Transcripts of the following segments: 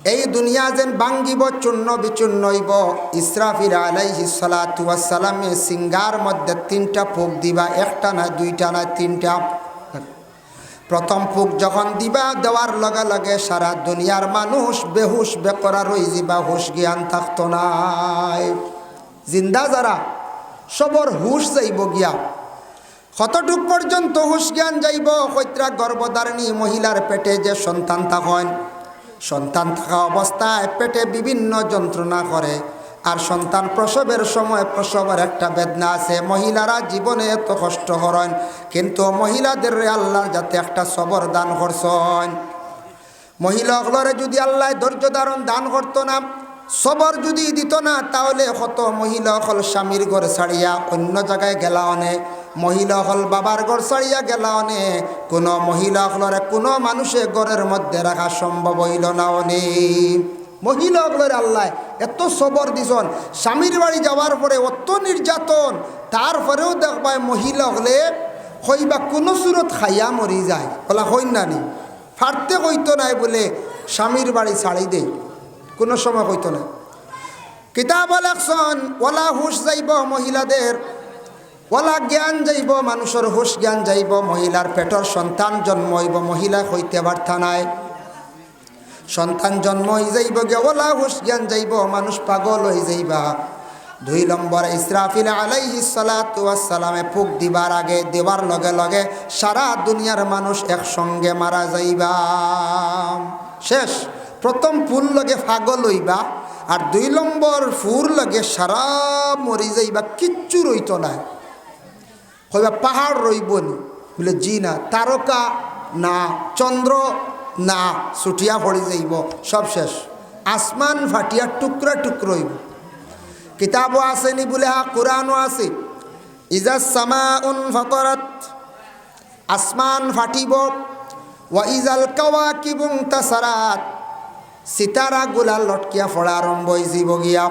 এই দুনিয়া যেন বাঙ্গিব চূর্ণ বিচূর্ণ হইব। ইসরাফির আলাইহি সালামে সিঙ্গার মধ্যে তিনটা ফুক দিবা, একটা না দুইটা না তিনটা। প্রথম ফুক যখন দিবা, দেওয়ার লগে লগে সারা দুনিয়ার মানুষ বেহুশ বেকরা রই যাবা হুশ জ্ঞান থাকতো নাই। জিন্দা যারা, সবর হুশ যাইব গিয়া। কতটুক পর্যন্ত হুশ জ্ঞান যাইব, কৈত্রা গর্ভধারিণী মহিলার পেটে যে সন্তান থাকেন সন্তান থাকা অবস্থায় পেটে বিভিন্ন যন্ত্রণা করে। আর সন্তান প্রসবের সময় প্রসবের একটা বেদনা আছে। মহিলারা জীবনে এত কষ্ট করেন কিন্তু মহিলাদের আল্লাহ যাতে একটা সবর দান করছেন। মহিলাগুলোরে যদি আল্লাহ ধৈর্য ধারণ দান করতো না, সবর যদি দিত না, তাহলে কত মহিলা হল স্বামীর ঘর ছাড়িয়া অন্য জায়গায় গেলা অনে মহিলা হল বাবার ঘর ছাড়িয়া গেলা অনে কোনো মহিলা হলরে কোনো মানুষের ঘরের মধ্যে রাখা সম্ভব হইল না অনে মহিলা হলরে আল্লাহ, এত সবর দিছন। স্বামীর বাড়ি যাওয়ার পরে অত নির্যাতন, তারপরেও দেখবায় মহিলা হলে হইবা কোনো সুরত খাইয়া মরি যায়। বলা হইন না নি। ফাটতে কইতো নাই বলে স্বামীর বাড়ি ছাড়ি দেই কোনো সময় কইতো না কিতাব লেখছন ওলা হুশ যাইব মহিলাদের। ওলা জ্ঞান যাইব, মানুষের হুশ জ্ঞান যাইব, মহিলার পেটর সন্তান জন্ম হইব, মহিলা হইতে বার্তা নাই। সন্তান জন্ম হয়ে যাইব গে ওলা হুশ জ্ঞান যাইব, মানুষ পাগল হয়ে যাইবা। দুই নম্বর, ইসরাফিল আলাইহি সালামে ফুক দিবার আগে, দেওয়ার লগে লগে সারা দুনিয়ার মানুষ একসঙ্গে মারা যাইবা। শেষ, প্রথম ফুল লগে পাগল হইবা, আর দুই নম্বর ফুর লগে সারা মরি যাইবা, কিচ্ছু রইত না কইবা পাহাড় রইব নি। বলে, জি না, তারকা না, চন্দ্র না ছুটিয়া পড়ি যাইব, সব শেষ। আসমান ফাটিয়া টুকরা টুকরো হইব কিতাবও আসেনি বলে, হা কোরআনও আছে। ইজা সামা উন ফতরত, আসমান ফাটিব, ওয়া ইজাল কাওয়া কিবুং তাসারাত। সিতারা গুলা লটকিয়া ফড়া আরম্ভ হয়েছিব গিয়া।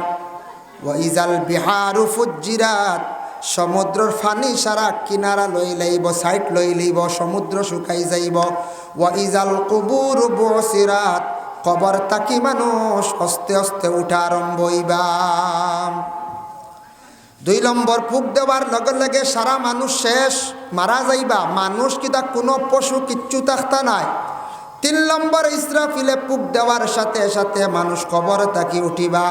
ওয়া ইজাল বিহারু ফুজিরাত সমুদ্রর ফানি সারা কিনারা লই লইব, সাইট লই লইব, সমুদ্র শুকাই যাইব। ওয়া ইজাল কুবুর বসিরাত, কবর তাকি মানুষ অস্তে অস্তে উঠা আরম্ভ দুই নম্বর, ফুক দেওয়ার লগে লগে সারা মানুষ শেষ, মারা যাইবা। মানুষ কিতা কোনো পশু কিচ্ছু থাকতা নাই। তিন নম্বর ইসরাফিলে পুক দেওয়ার সাথে সাথে মানুষ কবর তাকি উঠিবা।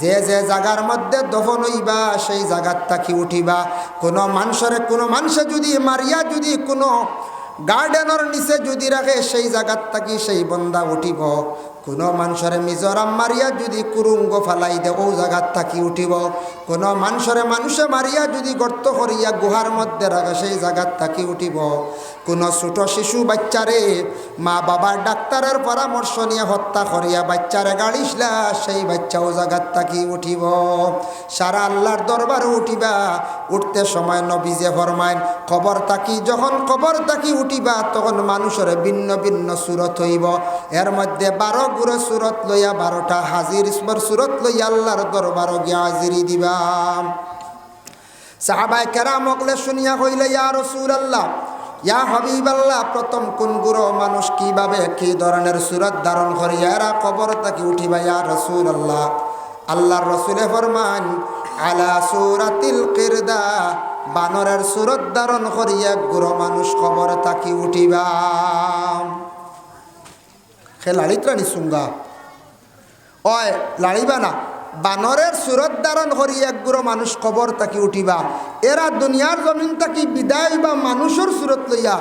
যে যে জায়গার মধ্যে দফন হইবা, সেই জায়গার তাকি উঠিবা। কোনো মানুষের, কোনো মানুষে যদি মারিয়া, যদি কোনো গার্ডেনের নিচে যদি রাখে, সেই জায়গার থাকি সেই বন্দা উঠিব। কোনো মানুষের মিজোরাম মারিয়া যদি কুরুঙ্গ ফালাই দে, ও জায়গার থাকি উঠিব। কোনো মানুষের মানুষে মারিয়া যদি গর্ত করিয়া গুহার মধ্যে রাখে, সেই জায়গার থাকি উঠিব। কোনো ছোট শিশু বাচ্চারে মা বাবার ডাক্তারের পরামর্শ নিয়ে হত্যা করিয়া বাচ্চারে গাড়িসলা সেই বাচ্চাও জায়গার থাকি উঠিব। সারা আল্লাহর দরবারে উঠিবা, উঠতে সময় নবীজে ফরমাইন কবর তাকি যখন কবর তাকি উঠিবা, তখন মানুষের ভিন্ন ভিন্ন সুরত হইব। এর মধ্যে বারো গুড়ে সুরত লইয়া বারোটা হাজির, ইসমর সুরত লইয়া আল্লাহর দরবার গিয়া হাজিরি দিবা। সাহাবাই কেরাম অকলে শুনিয়া হইলে, ইয়া রসুল আল্লাহ ইয়া হাবিব আল্লাহ প্রথম কোন গুরু মানুষ কীভাবে কি ধরনের সুরত ধারণ করিয়া এরা কবর তাকি উঠিবা, ইয়া রসুল আল্লাহ আল্লাহর রসুলে ফরমান, আলা সুরাতিল কিরদা, বানরের সুরত ধারণ করিয়া গুরু মানুষ কবর তাকি উঠিবা। সে লাড়িত্রা নিসুঙ্গা অয় লাড়িবা না বানরের সুরত ধারণ করি একগুড়ো মানুষ কবর তাকি উঠিবা। এরা দুনিয়ার জমিন তাকি বিদায় বা মানুষের সুরত লইয়া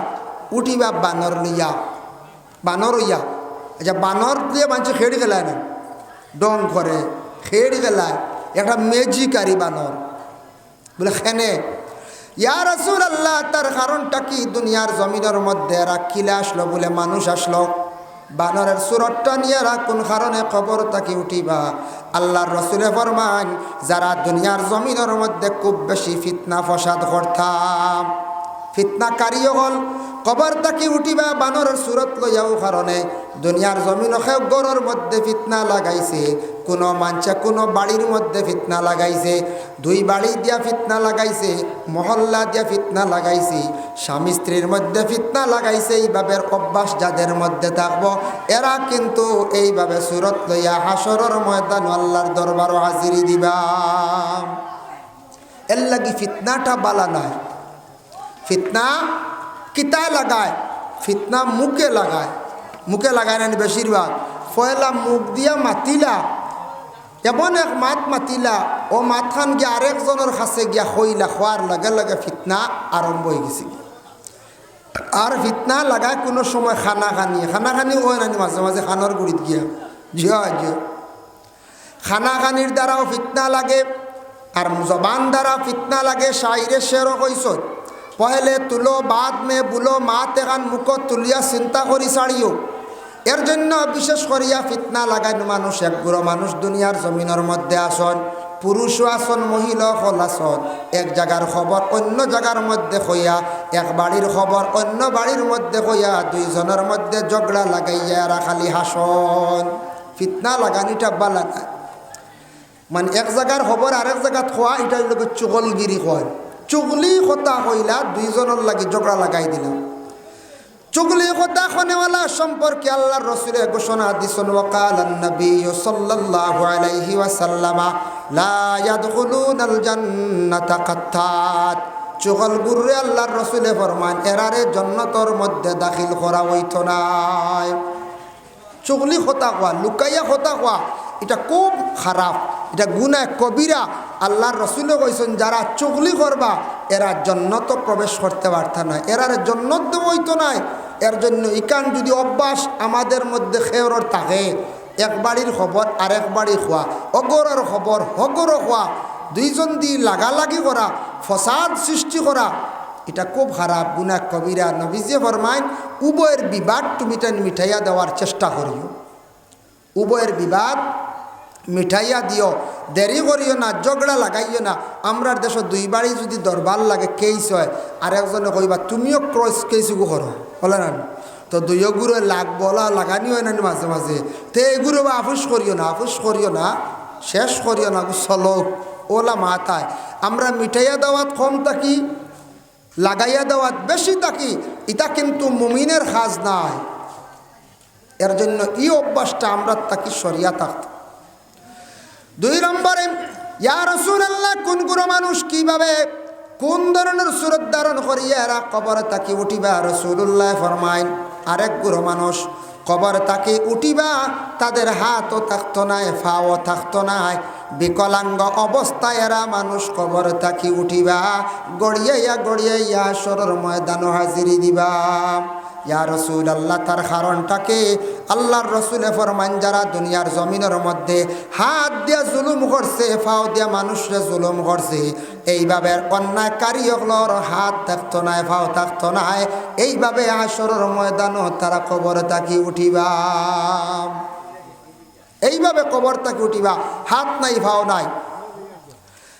উঠিবা বানর লইয়া। বানর হইয়া। আচ্ছা বানর দিয়ে মানুষ খেড়ি গেলায় না। ডং করে, খেড়ি গেলায় একটা মেজিকারি বানর। বলে, খেনে। ইয়া রসুল আল্লাহ তার কারণটা কি? দুনিয়ার জমিনের মধ্যে এরা কিলে আসলো বলে মানুষ আসলো। বানরের সুরটটা নিয়ে কোন কারণে খবর তাকে উঠিবা? আল্লাহর রসুলে ফরমান যারা দুনিয়ার জমিনের মধ্যে খুব বেশি ফিতনা ফসাদ করতাম। ফিতনাকারীও হল কবর তাকি উঠিবা বানরের সুরত লইয়াও কারণে দুনিয়ার জমিন গরর মধ্যে ফিতনা লাগাইছে। কোনো মাঞ্চে, কোনো বাড়ির মধ্যে ফিতনা লাগাইছে। দুই বাড়ি দিয়া ফিতনা লাগাইছে, মহল্লা দিয়া ফিতনা লাগাইছে, স্বামী স্ত্রীর মধ্যে ফিতনা লাগাইছে, এইভাবে অভ্যাস যাদের মধ্যে থাকব, এরা কিন্তু এইভাবে সুরত লইয়া হাসরের ময়দান আল্লাহর দরবারও হাজিরি দিবা। এর লাগি ফিতনাটা বালা নাই ফিতনা কিতা লাগায়, ফিতনা মুখে লাগায়। মুখে লাগায় না বেশিরভাগ। পয়লা মুখ দিয়া মাতিলা, এমন এক মাত মাতিলা, ও মাতখান গিয়া আরেকজনের কাছে গিয়া হইলা খোয়ার লগে লগে ফিতনা আরম্ভ হয়ে গেছে। আর ফিতনা লাগায় কোনো সময় খানা খানি খানা খানি হয় নানি মাঝে মাঝে খানোর গুড়িত গিয়া। জিয়া জিয়া খানা খানির দ্বারাও ফিতনা লাগে আর জবান দ্বারা ফিতনা লাগে শাইরে শেরও কইস পহলে তুলো, বাদ মে বুলো, মাত এখান মুখ তুলিয়া চিন্তা করি ছাড়িও এর জন্য বিশেষ করিয়া ফিতনা লাগাইন মানুষ একগুলো মানুষ দুনিয়ার জমিনের মধ্যে আসন পুরুষও আসন মহিলা হল আসন। এক জায়গার খবর অন্য জায়গার মধ্যে হইয়া এক বাড়ির খবর অন্য বাড়ির মধ্যে হইয়া দুইজনের মধ্যে ঝগড়া লাগাইয়া এরা খালি হাসন। ফিতনা লাগানিটা বালা মানে এক জায়গার খবর আরেক জায়গাত খোয়া এটা চুগলগিরি কয় চুগলি কথা কইলা দুইজনের লাগি ঝগড়া লাগাই দিলাম চুগলি কথা খনেওয়ালা সম্পর্কে আল্লাহর রসুলে ঘোষণা দিছেন, ওয়াকাল নবী সাল্লাল্লাহু আলাইহি ওয়াসাল্লামা লা ইয়াদখুলুনাল জান্নাতা কাত্তাত। চুগল গুররে আল্লাহর রসুলে ফরমান, এরারে জান্নাতর মধ্যে দাখিল করা হইতো নাই। চুগলি খোতা কোয়া, লুকাইয়া খোতা কোয়া এটা খুব খারাপ। এটা গুনায় কবিরা আল্লাহর রসুলে কইছেন, যারা চুগলি করবা এরা জন্নত প্রবেশ করতে পারত না। এরার জন্নত দেবইতো নাই। এর জন্য ইকান যদি অভ্যাস আমাদের মধ্যে খেয়রর থাকে, এক বাড়ির খবর, আরেক বাড়ি খোয়া, অগরের খবর, হগরও খোয়া, দুইজন দি লাগালাগি করা, ফসাদ সৃষ্টি করা, এটা খুব খারাপ। গুনা কবিরা নবীজে ফরমাইন উভয়ের বিবাদ তুমি মিঠাইয়া দেওয়ার চেষ্টা করিও। উভয়ের বিবাদ মিঠাইয়া দিও। দেরি করিও না, ঝগড়া লাগাইও না। আমরার দেশ দুই বাড়ি যদি দরবার লাগে কেইস হয়? আর একজনে কইবা, তুমিও ক্রস কেইসুকু করো বলে না। তো দুইও গুড়ে লাগ বলা লাগানি হয় না মাঝে মাঝে তে এগুলো বা আফুস করিও না আফুস করিও না। শেষ করিও না চলক ওলা মাথায় আমরা মিঠাইয়া দেওয়াত কম থাকি, লাগাইয়া দেওয়াত বেশি থাকি এটা কিন্তু মুমিনের খাজ নাই। এর জন্য এই অভ্যাসটা আমরা তাকে সরিয়া থাকত। দুই নম্বরে, ইয়া রসুল আল্লাহ কোন কোন মানুষ কীভাবে, কোন ধরনের সুরত ধারণ করিয়া এরা কবর তাকে উঠিবা? রসুল্লাহ ফরমাইন, আরেক গুরু মানুষ কবর তাকে উঠিবা, তাদের হাতও থাকতো নাই ফাও থাকতো নাই বিকলাঙ্গ অবস্থায় এরা মানুষ কবর তাকি উঠিবা গড়িয়াইয়া গড়িয়াইয়া সরর ময়দানও হাজিরি দিবা। ইয়া রসুল আল্লাহ তার কারণটাকে আল্লাহর রসুলে ফরমান যারা দুনিয়ার জমিনের মধ্যে হাত দিয়া জুলুম করছে ফাও দিয়া মানুষরে জুলুম করছে, এইভাবে অন্যায়কারী হলোর হাত থাকতো নাই ফাও থাকতো নাই এইভাবে আসরের ময়দানও তারা কবর তাকি উঠিবা। এইভাবে কবর তাকি উঠিবা, হাত নাই ফাও নাই।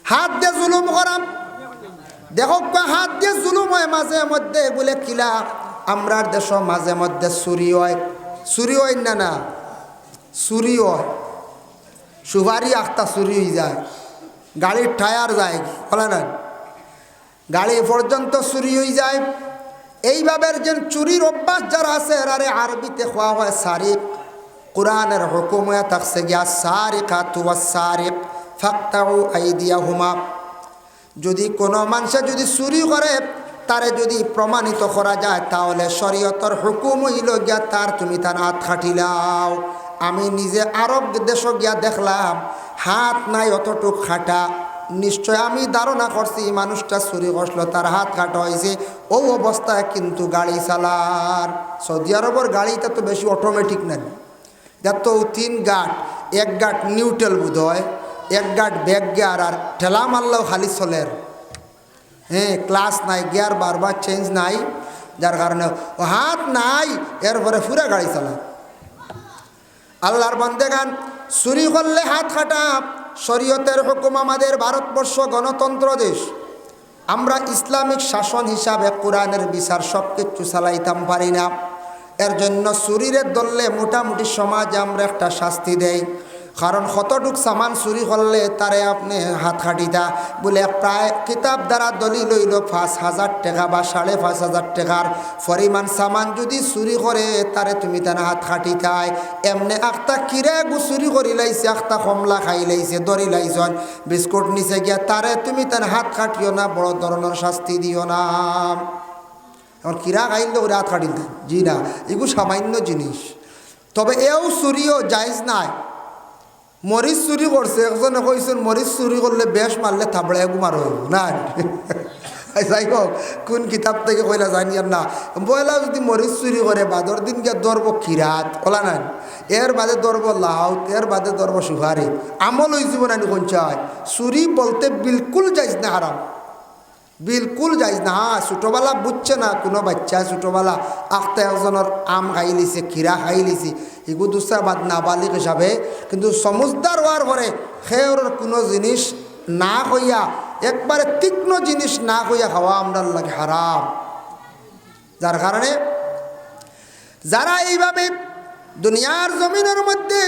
হাত দিয়ে জুলুম করাম। দেখো, হাত দিয়ে জুলুম হয় মাঝে মধ্যে, বলে কিলা আমরার দেশ মাঝে মধ্যে চুরি হয়। চুরি হয় না না। চুরি হয়। সুপারি আখতা চুরি হয়ে যায়। গাড়ির টায়ার যায়, বলে না? গাড়ি পর্যন্ত চুরি হয়ে যায়। এইভাবে যে চুরির অভ্যাস যারা আছে এরারে আরবিতে খোয়া হয় সারিক। কোরআনের হুকুম থাকছে গিয়া সারিক হাতুয়া সারিক আইদিয়া হুমা যদি কোনো মানুষে যদি চুরি করে তারে যদি প্রমাণিত করা যায়, তাহলে শরীয়তর হুকুম হইল গিয়া তার তুমি তার হাত খাটিলাও। আমি নিজে আরব দেশ গিয়া দেখলাম, হাত নাই অতটুক খাটা। নিশ্চয় আমি ধারণা করছি মানুষটা চুরি করছিল, তার হাত কাটা হয়েছে ও অবস্থায় কিন্তু গাড়ি চালার। সৌদি আরবের গাড়িটা তো বেশি অটোমেটিক নেন তো তিন গাট, এক গাট নিউটেল বোধ হয় এক গাট ব্যাগ গিয়ার আর ঠেলা মারলেও খালি চলের। হ্যাঁ ক্লাস নাই, গিয়ার বারবার চেঞ্জ নাই। যার কারণে হাত নাই, এরপরে ফুরে গাড়ি চালা আল্লাহর বন্দেগান চুরি করলে হাত কাটা শরীয়তের হুকুম আমাদের ভারতবর্ষ গণতন্ত্র দেশ। আমরা ইসলামিক শাসন হিসাবে কোরআনের বিচার সব কিছু চালাইতাম পারি না। এর জন্য চুরিরে দললে মোটামুটি সমাজে আমরা একটা শাস্তি দেই। কারণ কতটুক সামান চুরি করলে তারে আপনি হাত খাটিতা বলে প্রায় কিতাব দ্বারা দলি লইল পাঁচ হাজার টাকা বা সাড়ে পাঁচ হাজার টাকার পরিমাণ সামান যদি চুরি করে তারে তুমি তার হাত খাটিতাই এমনি আখতা কিরে গু চুরি করি লাইছে আখতা কমলা খাই লাইছে দরি লাইছন বিস্কুট নিচে গিয়া তারে তুমি তার হাত খাটিও না, বড় ধরনের শাস্তি দিও না। এখন কিরা খাইলে ওরা হাত খাটিল জি না এগুলো সামান্য জিনিস তবে এও চুরিও জায়জ নাই। মরিচ চুরি করছে, একজনে কইছেন মরিচ চুরি করলে বেশ মারলে থাবড়ায় গুমার হইব। না। যাই হোক, কোন কিতাব থেকে কইলা জানি আর না। বয়লা যদি মরিচ চুরি করে বাদর দিন গিয়ে দরব কিরাত ওলা নাই? এর বাদে দরব লাউত এর বাদে দরব সুহারি আমল হয়েছিব না কোন চাই চুরি বলতে বিলকুল যাইজ না হারাম বিলকুল যাইজ না হ্যাঁ ছোটোবেলা বুঝছে না কোনো বাচ্চা ছোটোবেলা আখতে একজনের আম খাই লিছে খিরা খাই লিছে এগুলো দুসরা বাদ নাবালিক হিসাবে কিন্তু সমজদার হওয়ার পরে সেওর কোনো জিনিস না হইয়া একবারে তীক্ষ্ণ জিনিস না হইয়া খাওয়া আমরা লাগে হারাম যার কারণে যারা এইভাবে দুনিয়ার জমিনের মধ্যে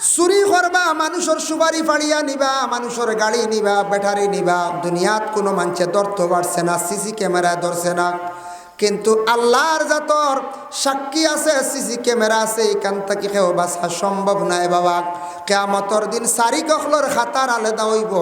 চুরি করবা, মানুষের সুপারি ফাড়িয়া নিবা, মানুষের গাড়ি নিবা, ব্যাটারি নিবা, দুনিয়াত কোনো মানুষে ধরতে পারছে না, সিসি ক্যামেরা ধরছে না। কিন্তু আল্লাহর জাতর সাক্ষী আছে, সিসি ক্যামেরা আছে, এখান থেকে কেউ বাঁচা সম্ভব নাই বাবা। কেয়ামতর দিন সারি কখলর খাতার আলাদা হইব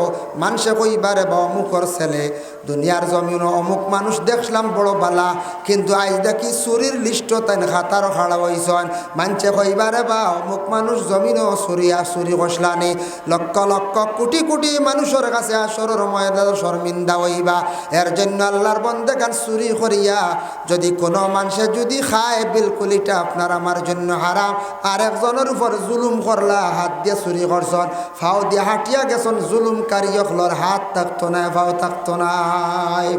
মানুষে কইবারে বা অমুকর ছেলে দুনিয়ার জমিন অমুক মানুষ দেখলাম বড় বালা, কিন্তু আজ দেখি চুরির লিস্ট তাই খাতারও খাড়া হইছন মানুষে কইবারে বা, অমুক মানুষ জমিনও চুরিয়া চুরি কষলানি লক্ষ লক্ষ কোটি কোটি মানুষের কাছে আসরের ময়দার শর্মিন্দা হইবা। এর জন্য আল্লাহর বন্দে গান চুরি করিয়া, যদি কোনো মানুষে যদি খায় বিলকুল এটা আপনার আমার জন্য হারাম। আর একজনের উপর জুলুম করলা হাত দিয়ে চুরি করছন। ফাও দিয়ে হাঁটিয়া গেছন, জুলুমকারী অখলর হাত থাকতো না, ফাও থাকতো নাই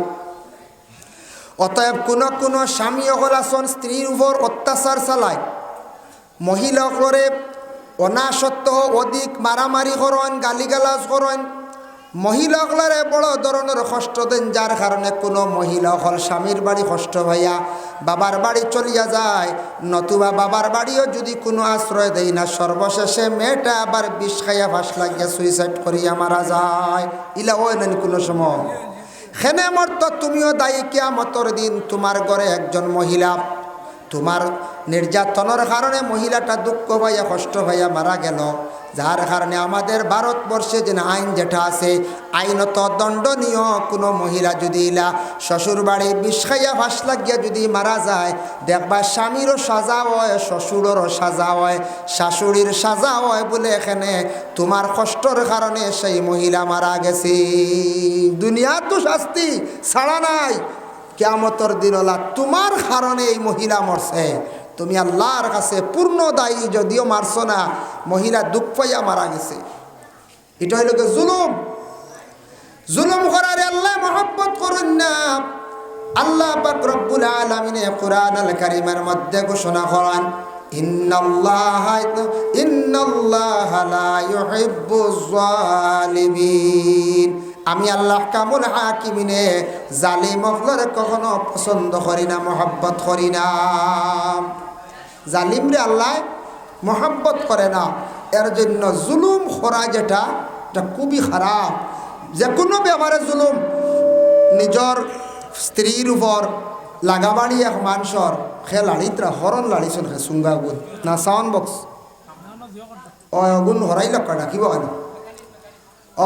অতএব কোনো কোনো স্বামী অকল আসন স্ত্রীর উপর অত্যাচার চালায়। মহিলা অকলরে অনাসত্য অধিক মারামারি করেন, গালিগালাজ করেন। মহিলাগুলারে বড় ধরনের কষ্ট দেন, যার কারণে কোনো মহিলা হল স্বামীর বাড়ি কষ্ট ভাইয়া। বাবার বাড়ি চলিয়া যায়, নতুবা বাবার বাড়িও যদি কোনো আশ্রয় দেয় না, সর্বশেষে মেয়েটা আবার বিষ খাইয়া ফাঁস লাগিয়া সুইসাইড করিয়া মারা যায়। ইলা ওই নেন কোনো সময়। খেনে মর্ত তুমিও দায়ী কিয়ামতর দিন তোমার ঘরে একজন মহিলা তোমার নির্যাতনের কারণে মহিলাটা দুঃখ ভাইয়া কষ্ট ভাইয়া মারা গেল। যার কারণে আমাদের ভারতবর্ষে যে আইন যেটা আছে, আইনত দণ্ডনীয় কোনো মহিলা যদি ইলা শ্বশুর বাড়ি বিষ খাইয়া ফাঁস লাগিয়া যদি মারা যায়, দেখবা স্বামীরও সাজা হয়, শ্বশুরেরও সাজা হয়, শাশুড়ির সাজা হয় বলে এখানে তোমার কষ্টর কারণে সেই মহিলা মারা গেছে। দুনিয়া তো শাস্তি ছাড়া নাই। কেমতর দিনলা তোমার কারণে এই মহিলা মরছে। তুমি আল্লাহর কাছে পূর্ণ দায়ী, যদিও মারছ না, মহিলা দুঃখ পাইয়া মারা গেছে। এটা হইল জুলুম। জুলুম করারে আল্লাহ মহব্বত করুন না। আল্লাহ রব্বুল আলামিনে কোরআন আল কারিমের মধ্যে ঘোষণা করেন, ইন্নাল্লাহ লা আমি আল্লাহ কামুল হাকিমিনে জালিম অফলরে কখনো পছন্দ করি না, মহব্বত করি না। জালিমরে আল্লাহ মহব্বত করে না। এর জন্য জুলুম করা যেটা, এটা খুবই খারাপ। যে কোনো ব্যাপারে জুলুম, নিজর স্ত্রীর উপর লাগাবাড়ি এক মানুষর, সে লাড়িতরা হরণ লাড়িছন সে চুঙ্গা গুণ। না সাউন্ড বক্স। অ গুণ হরাই লক্কা ডাকিব কেন অ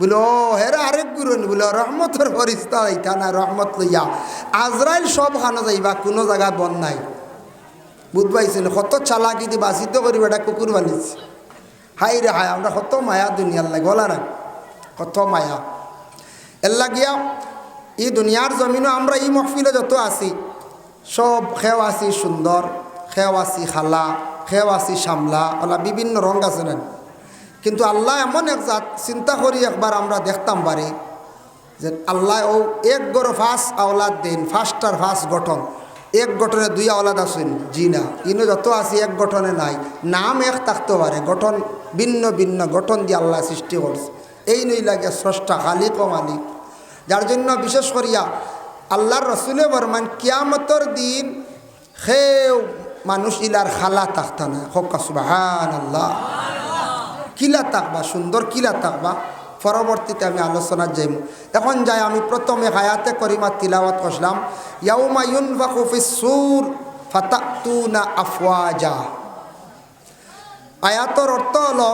বলো, হেরা আরেক গুরুন বলো, রহমতর ফরিস্তা না রহমত লইয়া। আজরাইল সব খানো যাইবা, কোনো জায়গা বন নাই। বুঝ পাইছেন, কত চালাকি দি বাসিত করি বেটা কুকুর বানিয়েছে হাই রে হাই আমরা কত মায়া দুনিয়ার লাগে, বলা কত মায়া। এর লাগিয়া এই দুনিয়ার জমিনও আমরা এই মহফিলে যত আছি, সব খেও আছি সুন্দর খেওয়াসি খালা খেওয়াসি সামলা ওলা বিভিন্ন রং আছে না। কিন্তু আল্লাহ এমন এক জাত, চিন্তা করি একবার আমরা দেখতাম পারি যে আল্লাহ ও এক গড় ফাঁস আওলাদ দিন ফার্স্টার ফার্স্ট গঠন। এক গঠনে দুই আওলাদ আছেন, জি না। ইনো যত আছে, এক গঠনে নাই। নাম এক থাকতে পারে, গঠন ভিন্ন ভিন্ন, গঠন দিয়ে আল্লাহ সৃষ্টি করছে। এই নই লাগে স্রষ্টা, খালিক ও মালিক। যার জন্য বিশেষ করিয়া আল্লাহর রসুলে বরমান, কিয়ামতর দিন সেও মানুষ ইলার খালা থাকতা না। হকা সুবাহান আল্লাহ কিলা থাকবা সুন্দর কিলা থাকবা পরবর্তীতে আমি আলোচনা যাইম। এখন যাই, আমি প্রথমে হায়াতে করিমা তিলাওয়াত করলাম। ইউনফাকু ফিস সুর ফাতাতুনা আফওয়াজা। আয়াতর অর্থ হলো,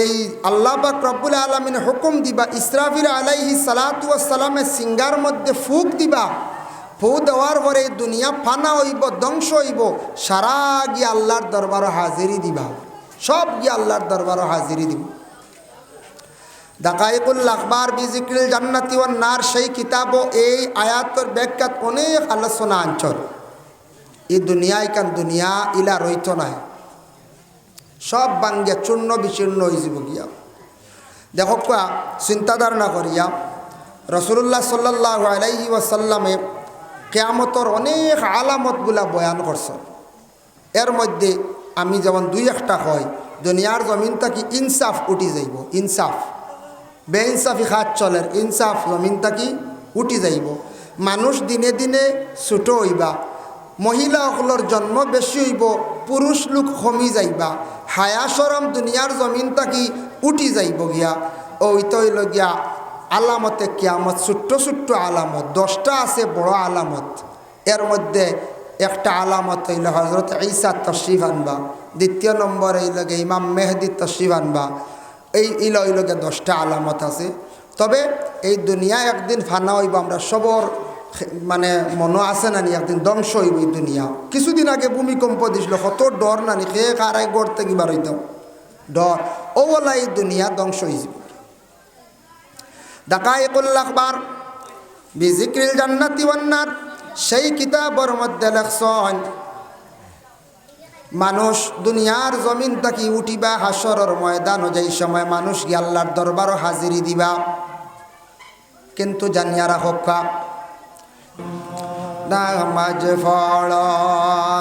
এই আল্লাহ বা রব্বুল আলমিন হুকুম দিবা, ইসরাফিল আলাইহি সালাতু সালামের সিঙ্গার মধ্যে ফুক দিবা। ফু দেওয়ার পরে দুনিয়া ফানা হইব, ধ্বংস হইব, সারা গিয়ে আল্লাহর দরবারও হাজিরি দিবা। সব গিয়ে আল্লাহর দরবারও হাজিরি দিব। দাকাইকুল আখবার বিজিক্রিল জান্নাতি ওয়ান নার, সেই কিতাবও, এই আয়াতর ব্যাখ্যাত অনেক আলোচনা আঞ্চল। এই দুনিয়া ইকান দুনিয়া ইলা রইত নাই। সব বাঙ্গিয়া চূর্ণ বিচূর্ণ হয়ে যাব গিয়া। দেখো কোয়া, চিন্তা ধারণা করিয়া, রসুল্লাহ সাল্লাহ আলাইহি ওয়াসাল্লামে কেয়ামতর অনেক আলামতগুলা বয়ান করছেন। এর মধ্যে আমি যেমন দুই একটা হয়, দুনিয়ার জমিন থাকি ইনসাফ উঠি যাইব, ইনসাফ। বে ইনসাফি খাত চলের ইনসাফ জমিন থাকি উঠি যাইব। মানুষ দিনে দিনে ছোট হইবা মহিলাসকলের জন্ম বেশি হইব, পুরুষ লোক কমি যাইবা, হায়া সরম দুনিয়ার জমিন থাকি উঠি যাইব গিয়া। ওই তৈল গিয়া আলামতে কিয়ামত, ছোট্ট ছোট্ট আলামত, দশটা আছে বড় আলামত। এর মধ্যে একটা আলামত হইল হজরত ঈসা তশরিফ আনবা। দ্বিতীয় নম্বর এই লগে ইমাম মেহেদি তশরিফ আনবা। এই ইল এই লগে দশটা আলামত আছে। তবে এই দুনিয়া একদিন ফানা হইব, আমরা সবর মানে মনো আছে নানি একদিন ধ্বংস হইব এই দুনিয়া। কিছুদিন আগে ভূমিকম্প দিছিল, কত ডর নানি সে কারাই গড় থেকে বার হইতাম ডর। ও বলা এই দুনিয়া ধ্বংস হয়েছিল দাকাইকুল আখবার, বিজিক্রিল জান্নাতি ওয়ান্নার সেই কিতাবর মধ্যে লেখছন, মানুষ দুনিয়ার জমিন থাকি উঠিবা হাসরের ময়দান যেই সময় মানুষ আল্লাহর দরবারও হাজিরি দিবা। কিন্তু জানিয়া রাখা নামাজ ফল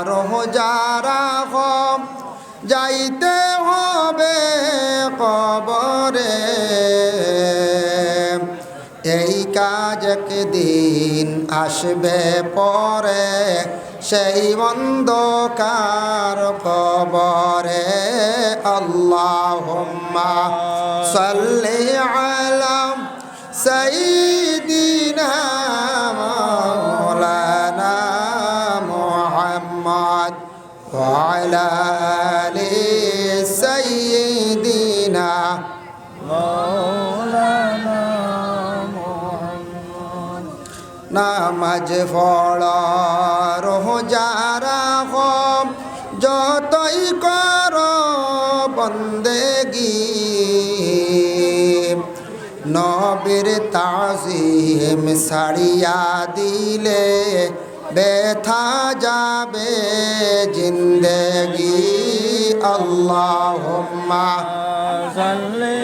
রোজা যাইতে কাজ একদিন আসবে পরে সেই অন্ধকার কবরে। আল্লাহ সাল্লি আলাম সাইদিনা নামাজ ফল রোজারা হম যতই কর বন্দেগি নবীর তাজিম সারিয়া দিলে ব্যথা যাবে জিন্দেগি। আল্লাহুম্মা সাল্লি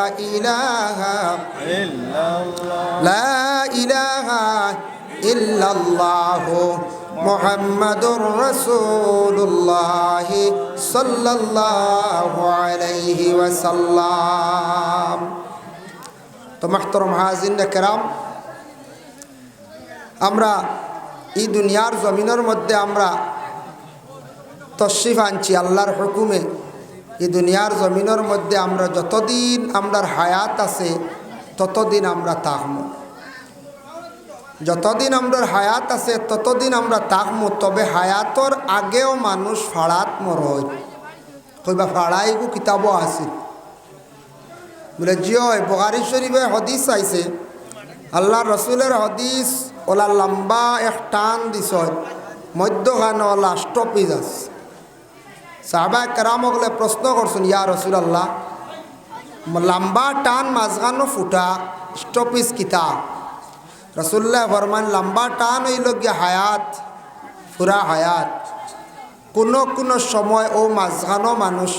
ইলাহা ইল্লাল্লাহ। লা ইলাহা ইল্লাল্লাহ মুহাম্মাদুর রাসূলুল্লাহ সাল্লাল্লাহু আলাইহি ওয়াসাল্লাম। তো মাহতরম হাজিন কেরাম আমরা এই দুনিয়ার জমিনের মধ্যে আমরা তশরিফ আনছি আল্লাহর হুকুমে। এই দুনিয়ার জমিনের মধ্যে আমরা যতদিন আমরার হায়াত আছে, ততদিন আমরা তাহমু যতদিন আমরার হায়াত আছে, ততদিন আমরা তাহমু তবে হায়াতর আগেও মানুষ ফাড়াত মরয়। কইবা ফাড়াইগু কিতাবও আছে। বলে, জিও বগারি শরীফে হদিস আইছে আল্লাহ রসুলের হদিস, ওলা লম্বা এক টান দিছ, মধ্যখান ওলা স্টপিজ আছে। সাহবা কেরাম ওগুলো প্রশ্ন করছেন ইয়া রসুল আল্লাহ লম্বা টান মাঝখানো ফুটা স্টপিজ কিতাব রসুল্লাহ ফরমান লম্বা টান হইল গিয়া হায়াত ফুরা হায়াত। কোনো কোনো সময় ও মাঝখানো মানুষ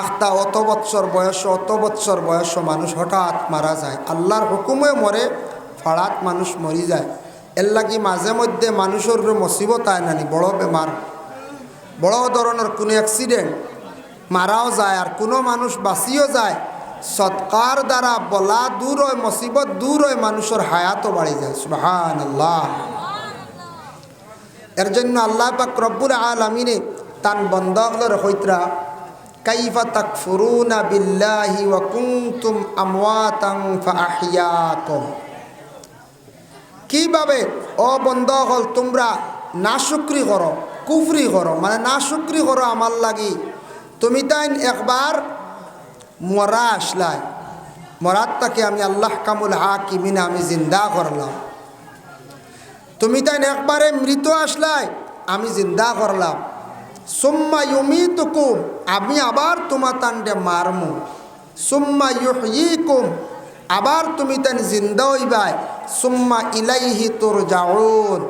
আখতা অত বৎসর বয়স, অত বৎসর বয়স মানুষ হঠাৎ মারা যায়। আল্লাহর হুকুমে মরে ফাড়াত মানুষ মরি যায়। এর লাগি মাঝে মধ্যে মানুষের মুসিবত আয় নানি, বড় বেমার বড় ধরনের কোনো অ্যাক্সিডেন্ট মারাও যায় আর কোনো মানুষ বাঁচিও যায়, সৎকার দ্বারা বলা দূর হয়, মুসিবত দূর হয়, মানুষের হায়াতও বাড়ি যায়। সুবাহান আল্লাহ এর জন্য আল্লাহ পাক রব্বুল আলমিনে তান বন্ধকলের হইতরা কাইফা তাকফুরুনা বিল্লাহি ওয়া কুনতুম আমওয়াতান ফাআহইয়াকুম। কীভাবে, ও বন্ধ হল তোমরা নাশুক্রি করো কুফরি করো মানে নাশুক্রি করো আমার লাগি। তুমি তাই একবার মরা আসলাই। মরার তাকে আমি আল্লাহ কামুল হাকিমিনা আমি জিন্দা করলাম। তুমি তাই একবারে মৃত আসলাই, আমি জিন্দা করলাম। সুম্মা ইউমি তুকুম আমি আবার তোমা তান্ডে মারমু। সুম্মা ইউহয়িকুম আবার তুমি তান জিন্দা হইবাই। সুম্মা ইলাইহি তোর যাউন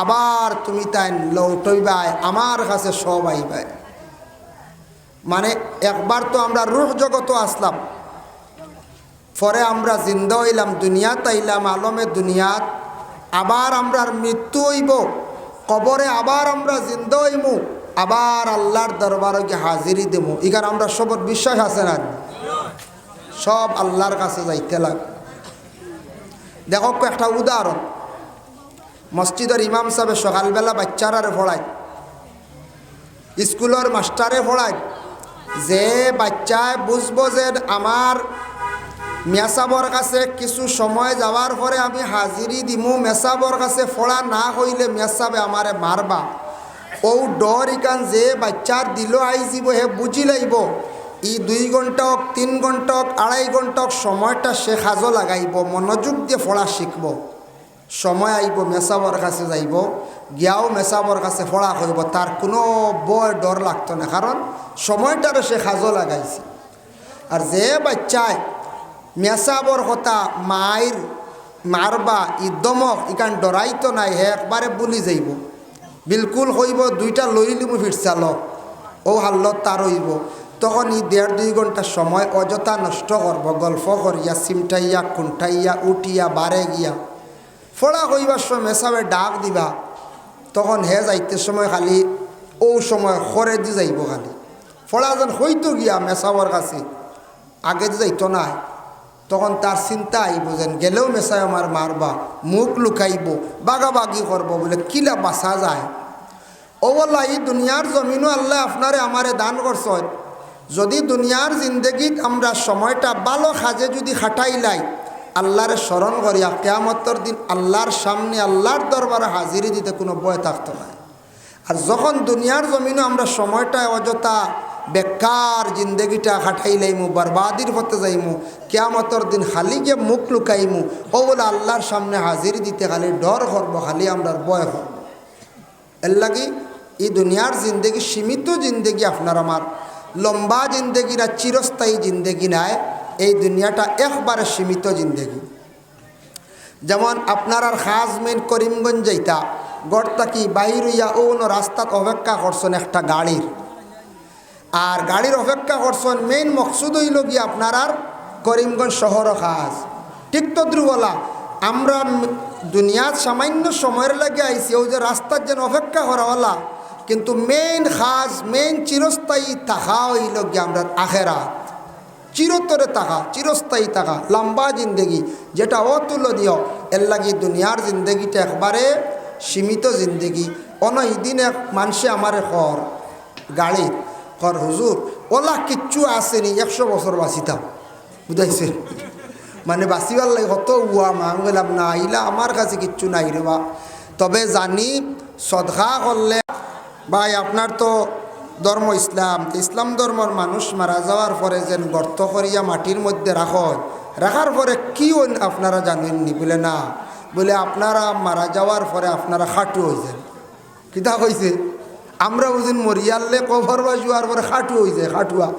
আবার তুমি তাই লৌটইবাই আমার কাছে সব আইবাই মানে একবার তো আমরা রুহ জগত আসলাম, পরে আমরা জিন্দা হইলাম, দুনিয়াত আইলাম, আলমে দুনিয়াত, আবার আমরার মৃত্যু হইব, কবরে আবার আমরা জিন্দা হইমু, আবার আল্লাহর দরবারে গিয়ে হাজিরি দেবো এখানে আমরা সবর বিশ্বাস আছে না? সব আল্লাহর কাছে যাইতে লাগ দেখো একটা উদাহরণ। মসজিদের ইমাম সাহেব সকালবেলা বাচ্চারারে পড়ায় স্কুলের মাস্টারে পড়ায় যে বাচ্চায় বুঝব যে আমার মেসাবর কাছে কিছু সময় যাওয়ার পরে আমি হাজিরি দিমু মেসাবর কাছে ফোড়া না হইলে মেসাবে আমারে মারবা। ও ডর ইকান যে বাচ্চার দিল যাব হে বুঝি লাইব, ই দুই ঘণ্টা হোক তিন ঘণ্টা হোক আড়াই ঘণ্টা হোক সময়টা সে সাজো লাগাইব, মনোযোগ দিয়ে ফোড়া শিখব। সময় আইব মেসাবর কাছে যাইব, গিয়াও মেসাবর কাছে ফোড়া করব তার কোনো বয় ডর লাগতো না কারণ সময়টারে সে সাজো লাগাইছে। আর যে বাচ্চায় মেসাবর কথা মায়ের মারবা ই দমক ইকান ডরাইতো নাই হে একবারে বুলি যাইব। বিলকুল হইব, দুইটা লইলি মু ফিরসাল ও হাল্লত তার হইব। তখন ই দেড় দুই ঘণ্টা সময় অযথা নষ্ট করব গল্প করিয়া চিমটাইয়া, খুন্টাইয়া, উঠিয়া বারে গিয়া ফোড়া হইবার সময় মেসাবে ডাক দিবা, তখন হে যাইতে সময় খালি ও সময় খরে দি যাইব খালি। ফোড়া যেন হইতো গিয়া মেসাবর কাছে, আগে যে যাইতো না তখন তার চিন্তা আইব যেন, গেলেও মেসাই আমার মারবা মুখ লুকাইব, বাগাবাগি করব বলে কিলা বাসা যায়? ও বল্লা এই দুনিয়ার জমিনও আল্লাহ আপনারে আমারে দান করছ যদি দুনিয়ার জিন্দগিত আমরা সময়টা ভালো সাজে যদি খাটাইলাই আল্লাহরে স্মরণ করিয়া কেয়ামতর দিন আল্লাহর সামনে আল্লাহর দরবারে হাজিরি দিতে কোনো বয় থাকতো না। আর যখন দুনিয়ার জমিনও আমরা সময়টা অযথা বেকার জিন্দগিটা খাটাইলাইমু বরবাদির হতে যাইমু, কেয়ামতর দিন খালি গিয়ে মুখ লুকাইমু, ও বলে আল্লাহর সামনে হাজির দিতে খালি ডর করব, খালি আমরা বয় করব। এর লাগি এই দুনিয়ার জিন্দগি সীমিত জিন্দগি আপনার আমার। লম্বা জিন্দগি না, চিরস্থায়ী জিন্দগি নাই। এই দুনিয়াটা একবারে সীমিত জিন্দগি। যেমন আপনার আর খাস মেন করিমগঞ্জ যাইতা গড় তাকি বাহির হইয়া ও রাস্তাত অপেক্ষা করছেন একটা গাড়ির। আর গাড়ির অপেক্ষা করছেন মেইন মকসুদ হইল কি আপনার আর করিমগঞ্জ শহর খাস ঠিক তো ধ্রুবলা আমরা দুনিয়ার সামান্য সময়ের লাগে আইসি ওই যে রাস্তার যেন অপেক্ষা করাওয়ালা, কিন্তু মেইন খাস মেইন চিরস্থায়ী তাহা হইল কি আমরা আখেরাত। চিরতরে থাকা চিরস্থায়ী থাকা লম্বা জিন্দগি, যেটা অতুলনীয়। এর লাগি দুনিয়ার জিন্দগিটা একবারে সীমিত জিন্দগি। অন ইদিন এক মানুষে আমার কর গাড়ি কর, হুজুর, ওলা কিচ্ছু আসেনি, একশো বছর বাঁচিতাম। বুঝাইছে? মানে বাঁচিবার লাগে কত উয়া, মা বললাম না আইলা আমার কাছে কিচ্ছু নাই রে বা। তবে জানি, সদকা করলে, ভাই, আপনার তো ধর্ম ইসলাম ইসলাম ধর্মর মানুষ মারা যাওয়ার পরে যেন গর্ত করিয়া মাটির মধ্যে রাখেন রাখার পরে কি আপনারা জানেননি বলে না। বলে আপনারা মারা যাওয়ার পরে আপনারা খাটু হয়ে যান। কিতা কইছে? আমরা বুঝিন মরিয়ালে কভার বা জুয়ার পরে খাটু হয়ে যায়, খাটুয়া।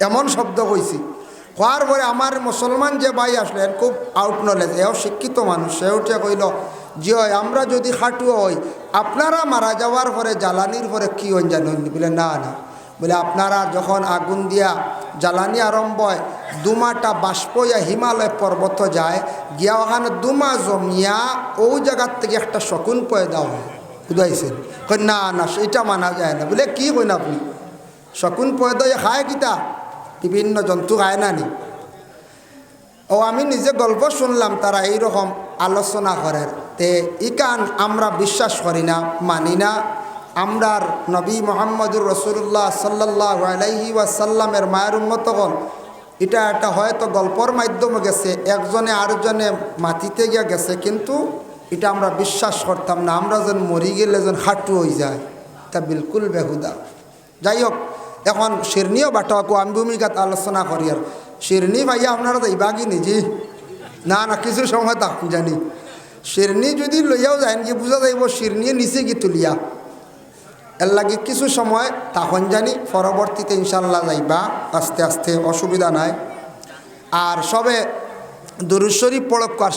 এমন শব্দ কইছি। হওয়ার পরে আমার মুসলমান যে ভাই আসলেন, খুব আউট নলেজ এও শিক্ষিত মানুষ, সে উঠে কইল যে হয়, আমরা যদি খাটু হই, আপনারা মারা যাওয়ার পরে, জ্বালানির পরে কী হন জানেন? বলে, না না। বলে, আপনারা যখন আগুন দিয়া জ্বালানি আরম্ভ হয়, দুমাটা বাষ্প ইয়া হিমালয় পর্বত যায়, গিয়া ওখানে দুমা জমিয়া, ও জায়গার থেকে একটা শকুন পয়দা হয়। কই না না সেটা মানা যায় না। বলে, কী কইন আপনি? শকুন পয়দা খায় কিতা? বিভিন্ন জন্তু খায় না নি? ও, আমি নিজে গল্প শুনলাম, তারা এইরকম আলোচনা করেন। তে ইকান আমরা বিশ্বাস করি না, মানি না। আমরার নবী মোহাম্মদুর রসুল্লাহ সাল্লাহ আলাইহি ওয়াসাল্লামের মায়ের উন্মত হল এটা একটা হয়তো গল্পর মাধ্যমে গেছে, একজনে আরেকজনে মাটিতে গিয়ে গেছে, কিন্তু এটা আমরা বিশ্বাস করতাম না। আমরা যেন মরি গেলে যেন হাঁটু হয়ে যায়, তা বিলকুল বেহুদা। যাই হোক, এখন শিরনিও বাটাকো আমি ভূমিকাত আলোচনা করি আর। শিরনি ভাইয়া, আপনারা যাইবা কি নিজে না না, কিছু সময় তখন জানি। শিরনি যদি লইয়াও যায় কি বুঝা যাইব শিরনি নিচে কি তুলিয়া। এর লাগে কিছু সময় তখন জানি পরবর্তীতে ইনশাল্লাহ যাইবা, আস্তে আস্তে অসুবিধা নাই। আর সবে দুরুশ্বরী পড়ক আর